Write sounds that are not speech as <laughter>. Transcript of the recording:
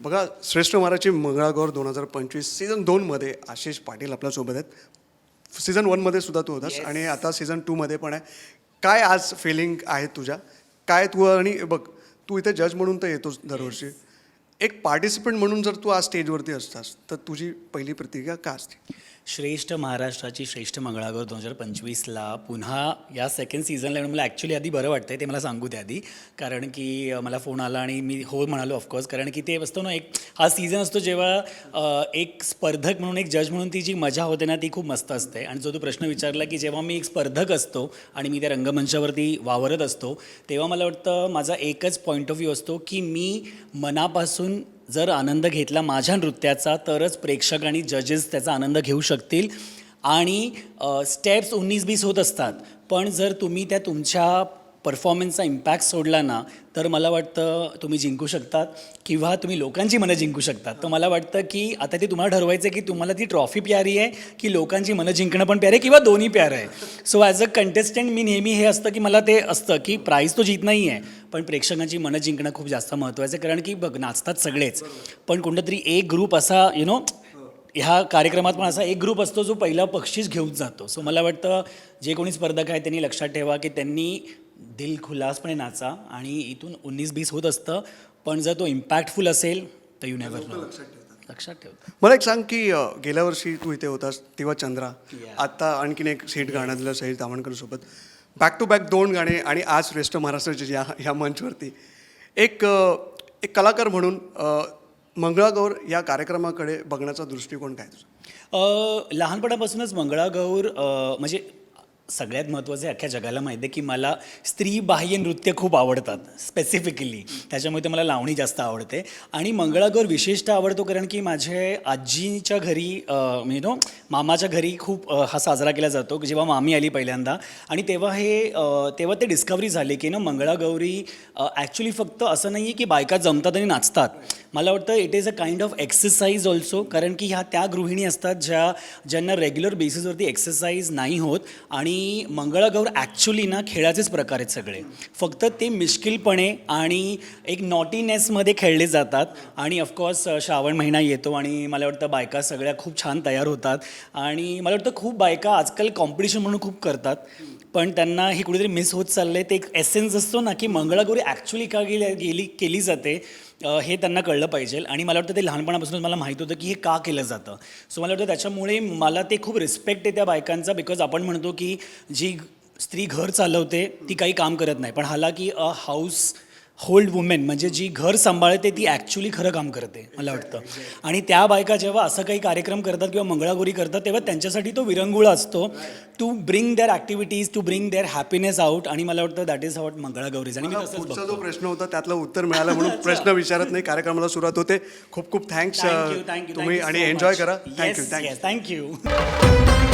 बघा श्रेष्ठ महाराजची मंगळागौर दोन हजार पंचवीस सीझन दोनमध्ये आशिष पाटील आपल्यासोबत आहेत. सीझन वनमध्ये सुद्धा तू होतास आणि आता सीझन टूमध्ये पण आहे. काय आज फिलिंग आहे तुझ्या? काय तू आणि बघ तू इथे जज म्हणून तर येतोस दरवर्षी. एक पार्टिसिपंट म्हणून जर तू आज स्टेजवरती असतास तर तुझी पहिली प्रतिक्रिया का असते? श्रेष्ठ महाराष्ट्राची श्रेष्ठ मंगळागौर दोन हजार पंचवीसला पुन्हा या सेकंड सीझनला येऊन मला ॲक्च्युली आधी बरं वाटतंय ते मला सांगू द्या आधी. कारण की मला फोन आला आणि मी हो म्हणालो ऑफकोर्स कारण की ते असतो ना एक हा सीझन असतो जेव्हा एक स्पर्धक म्हणून एक जज म्हणून ती जी मजा होते ना ती खूप मस्त असते. आणि जो तू प्रश्न विचारला की जेव्हा मी एक स्पर्धक असतो आणि मी त्या रंगमंचावरती वावरत असतो तेव्हा मला वाटतं माझा एकच पॉईंट ऑफ व्ह्यू असतो की मी मनापासून जर आनंद घेतला माझ्या नृत्याचा तरच प्रेक्षक आणि जजेस त्याचा आनंद घेऊ शकतील. आणि स्टेप्स उन्नीस बीस होत असतात. पण जर तुम्ही त्या तुमच्या परफॉर्मन्सचा इम्पॅक्ट सोडला ना तर मला वाटतं तुम्ही जिंकू शकतात किंवा तुम्ही लोकांची मनं जिंकू शकतात. तर मला वाटतं की आता ते तुम्हाला ठरवायचं आहे की तुम्हाला ती ट्रॉफी प्यारी आहे की लोकांची मनं जिंकणं पण प्यार आहे किंवा दोन्ही प्यार आहे. सो ॲज अ कंटेस्टंट मी नेहमी हे असतं की मला ते असतं की प्राईज तो जीत नाही आहे पण प्रेक्षकांची मनं जिंकणं खूप जास्त महत्त्वाचं आहे. कारण की बघ नाचतात सगळेच पण कोणतातरी एक ग्रुप असा यु नो ह्या कार्यक्रमात पण असा एक ग्रुप असतो जो पहिला बक्षीस घेऊन जातो. सो मला वाटतं जे कोणी स्पर्धक आहे त्यांनी लक्षात ठेवा की त्यांनी दिल खुलासपणे नाचा आणि इथून उन्नीस बीस होत असतं पण जर तो इम्पॅक्टफुल असेल तर यू नेवर लक्षात ठेवतो मला एक सांग की अ, गेल्या वर्षी तू इथे होतास तेव्हा चंद्रा. आत्ता आणखीन एक सेट गाणं दिलं सहित दावणकर सोबत बॅक टू बॅक दोन गाणे आणि आज श्रेष्ठ महाराष्ट्राचे या ह्या मंचवरती. एक अ, एक कलाकार म्हणून अ, मंगळागौर या कार्यक्रमाकडे बघण्याचा दृष्टिकोन काय तुझा? अ, लहानपणापासूनच मंगळागौर अ, म्हणजे सगळ्यात महत्त्वाचं आहे अख्ख्या जगाला माहिती आहे की मला स्त्रीबाह्य नृत्य खूप आवडतात स्पेसिफिकली त्याच्यामुळे ते मला लावणी जास्त आवडते. आणि मंगळागौर विशेषतः आवडतो कारण की माझे आजीच्या घरी यु नो मामाच्या घरी खूप हा साजरा केला जातो जेव्हा मामी आली पहिल्यांदा. आणि तेव्हा हे तेव्हा ते डिस्कवरी झाली की ना मंगळागौरी ॲक्च्युली फक्त असं नाही आहे की बायका जमतात आणि नाचतात. मला वाटतं it is a kind of exercise also कारण की ह्या त्या गृहिणी असतात ज्या ज्यांना रेग्युलर बेसिसवरती एक्सरसाइज नाही होत. आणि मंगळागौर ॲक्च्युली ना खेळाचेच प्रकार आहेत सगळे. फक्त ते मिश्किलपणे आणि एक नॉटीनेसमध्ये खेळले जातात आणि ऑफकोर्स श्रावण महिना येतो आणि मला वाटतं बायका सगळ्या खूप छान तयार होतात आणि मला वाटतं खूप बायका आजकाल कॉम्पिटिशन म्हणून खूप करतात. पण त्यांना हे कुठेतरी मिस होत चाललं आहे ते एक एसेन्स असतो ना की मंगळागौरी ॲक्च्युली का गेली गेली केली जाते हे त्यांना कळलं पाहिजे. आणि मला वाटतं ते लहानपणापासूनच मला माहीत होतं की हे का केलं जातं. सो मला वाटतं त्याच्यामुळे मला ते खूप रिस्पेक्ट आहे त्या बायकांचा बिकॉज आपण म्हणतो की जी स्त्री घर चालवते ती काही काम करत नाही. पण हाला की अ हाऊस होल्ड वुमेन म्हणजे जी घर सांभाळते ती ॲक्च्युली खरं काम करते मला वाटतं. आणि त्या बायका जेव्हा असं काही कार्यक्रम करतात किंवा मंगळागौरी करतात तेव्हा त्यांच्यासाठी तो विरंगुळा असतो to bring their activities to bring their happiness out आणि मला वाटतं दॅट इज वॉट मंगळागौरीज आणि पुढचा जो प्रश्न होता त्यातलं उत्तर मिळालं म्हणून <laughs> प्रश्न विचारत नाही कार्यक्रमाला सुरुवात होते. खूप खूप थँक्स तुम्ही आणि एन्जॉय करा. Thank you thank you thank you